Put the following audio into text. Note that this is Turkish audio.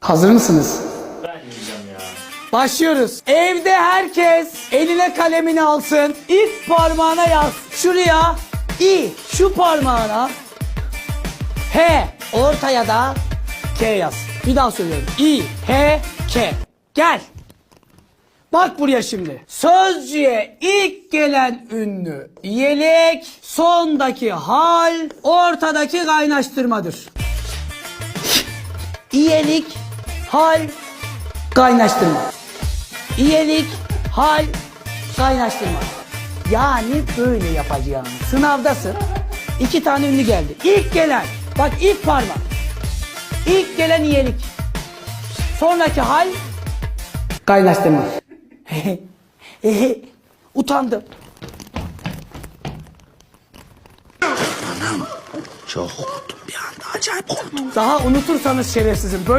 Hazır mısınız? Ben yiyeceğim ya. Başlıyoruz. Evde herkes eline kalemini alsın. İlk parmağına yaz. Şuraya İ. Şu parmağına H. Ortaya da K yaz. Bir daha söylüyorum. İ, H, K. Gel. Bak buraya şimdi. Sözcüğe ilk gelen ünlü iyelik, sondaki hal, ortadaki kaynaştırmadır. İyelik, hal, kaynaştırma. İyelik, hal, kaynaştırma. Yani böyle yapacağım. Sınavdasın. İki tane ünlü geldi. İlk gelen, bak ilk parmak. İlk gelen iyelik. Sonraki hal, kaynaştırma. Utandım. Çok korktum bir anda acayip korktum. Daha unutursanız şerefsizim. Böyle